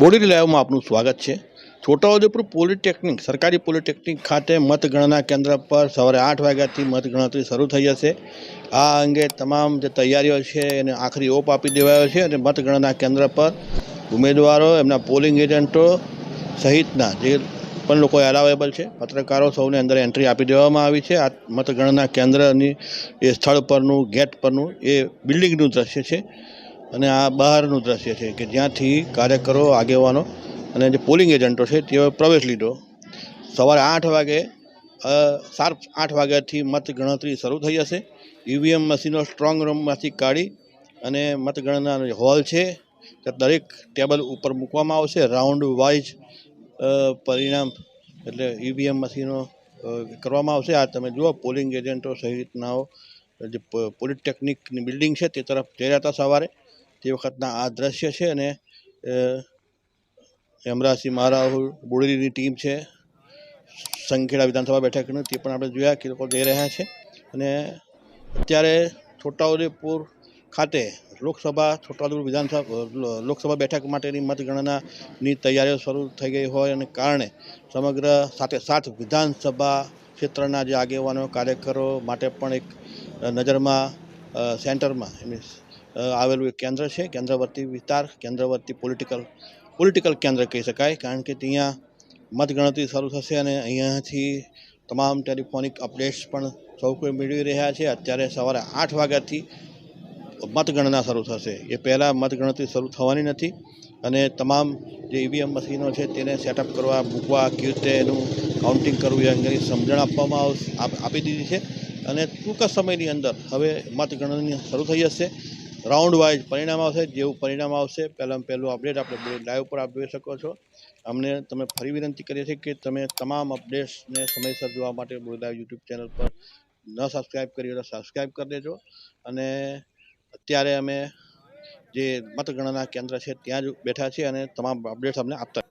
Body લાઈવમાં આપનું સ્વાગત છે. છોટાઉદેપુર પોલિટેકનિક, સરકારી પોલિટેકનિક ખાતે મતગણના કેન્દ્ર પર સવારે આઠ વાગ્યાથી મતગણતરી શરૂ થઈ જશે. આ અંગે તમામ જે તૈયારીઓ છે એને આખરી ઓપ આપી દેવાયો છે અને મતગણના કેન્દ્ર પર ઉમેદવારો, એમના પોલિંગ એજન્ટો સહિતના જે પણ લોકો અલાવેબલ છે, પત્રકારો સૌને અંદર એન્ટ્રી આપી દેવામાં આવી છે. આ મતગણના કેન્દ્રની એ સ્થળ પરનું ગેટ પરનું એ બિલ્ડિંગનું દ્રશ્ય છે. અને આ બહારનું દ્રશ્ય છે કે જ્યાંથી કાર્યકરો, આગેવાનો અને જે પોલિંગ એજન્ટો છે તેઓએ પ્રવેશ લીધો. સવારે આઠ વાગે સાર્પ આઠ વાગ્યાથી મતગણતરી શરૂ થઈ જશે ઈવીએમ મશીનો સ્ટ્રોંગ રૂમમાંથી કાઢી અને મતગણનાનો જે હોલ છે ત્યાં દરેક ટેબલ ઉપર મૂકવામાં આવશે. રાઉન્ડ વાઇઝ પરિણામ એટલે ઈવીએમ મશીનો કરવામાં આવશે. આ તમે જુઓ, પોલિંગ એજન્ટો સહિતનાઓ જે પોલિટેકનિકની બિલ્ડિંગ છે તે તરફ જઈ રહ્યા હતા સવારે. તે વખતના આ દ્રશ્ય છે અને અ, યમરાજસિંહ મહારાહુલ બોડેલીની ટીમ છે સંખેડા વિધાનસભા બેઠકનું તે પણ આપણે જોયા કે લોકો જઈ રહ્યા છે. અને અત્યારે છોટાઉદેપુર ખાતે લોકસભા છોટાઉદેપુર વિધાનસભા લોકસભા બેઠક માટેની મતગણનાની તૈયારીઓ શરૂ થઈ ગઈ હોય અને કારણે સમગ્ર સાથે સાત વિધાનસભા ક્ષેત્રના જે આગેવાનો કાર્યકરો માટે પણ એક નજરમાં સેન્ટરમાં એમની આવેલું એક કેન્દ્ર છે, કેન્દ્રવર્તી વિસ્તાર, કેન્દ્રવર્તી પોલિટિકલ પોલિટિકલ કેન્દ્ર કહી શકાય, કારણ કે ત્યાં મતગણતરી શરૂ થશે અને અહીંયાથી તમામ ટેલિફોનિક અપડેટ્સ પણ સૌ કોઈ મેળવી રહ્યા છે. અત્યારે સવારે આઠ વાગ્યાથી મતગણના શરૂ થશે. એ પહેલાં મતગણતરી શરૂ થવાની નથી અને તમામ જે ઈવીએમ મશીનો છે તેને સેટઅપ કરવા, મૂકવા, કેવી રીતે એનું કાઉન્ટિંગ કરવું એ અંગેની સમજણ આપવામાં આપી દીધી છે અને ટૂંક સમયની અંદર હવે મતગણતરી શરૂ થઈ જશે રાઉન્ડ વાઇઝ પરિણામ આવશે, જેવું પરિણામ આવશે, પહેલાં પહેલું અપડેટ આપણે લાઈવ પર આપ શકો છો. અમને તમે ફરી વિનંતી કરીએ છીએ કે તમે તમામ અપડેટ્સને સમયસર જોવા માટે બોલાવ યુટ્યુબ ચેનલ પર ન સબસ્ક્રાઈબ કરી તો સબસ્ક્રાઈબ કરી દેજો. અને અત્યારે અમે જે મતગણના કેન્દ્ર છે, ત્યાં જ બેઠા છીએ અને તમામ અપડેટ્સ અમને આપતા